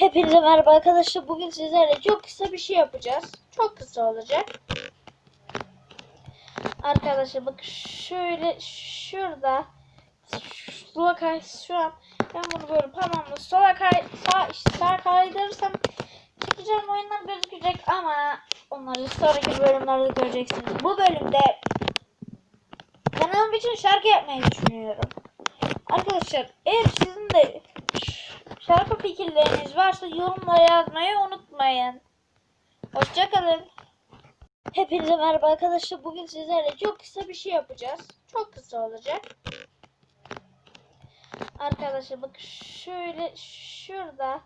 Hepinize merhaba arkadaşlar. Bugün sizlerle çok kısa bir şey yapacağız. Çok kısa olacak. Arkadaşlar bak şöyle şurada sola kay şu an ben bunu böyle parmağımla sola kay sağ sağ kaydırırsam çekeceğim oyunlar gözükecek ama onları sonraki bölümlerde göreceksiniz. Bu bölümde kanalım için şarkı yapmayı düşünüyorum. Arkadaşlar eğer sizin de şarkı fikirleriniz varsa yorumlara yazmayı unutmayın. Hoşçakalın. Hepinize merhaba arkadaşlar. Bugün sizlerle çok kısa bir şey yapacağız. Çok kısa olacak. Arkadaşlar bak şöyle şurada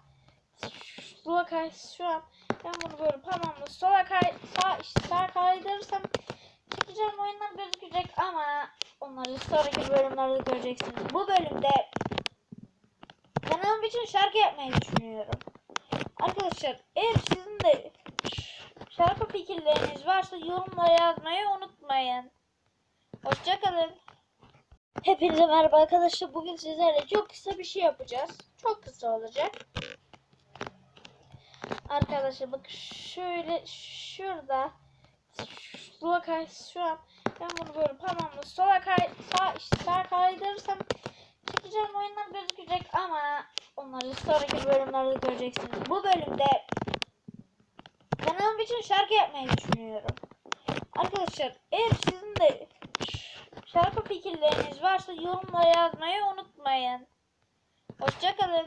sola kay şu an ben bunu böyle parmağımla sola kay sağ sağ kaydırırsam çekeceğim oyunlar gözükecek ama onları sonraki bölümlerde göreceksiniz. Bu bölümde kanalım için şarkı yapmayı düşünüyorum. Arkadaşlar eğer sizin de şarkı fikirleriniz varsa yorumlara yazmayı unutmayın. Hoşçakalın. Hepinize merhaba arkadaşlar. Bugün sizlerle çok kısa bir şey yapacağız. Çok kısa olacak. Arkadaşlar bak şöyle şurada sola kay şu an ben bunu böyle parmağımla sola kay sağ sağ kaydırırsam çekeceğim oyunlar gözükecek ama onları sonraki bölümlerde göreceksiniz. Bu bölümde kanalım için şarkı yapmayı düşünüyorum. Arkadaşlar eğer sizin de şarkı fikirleriniz varsa yorumlara yazmayı unutmayın. Hoşçakalın.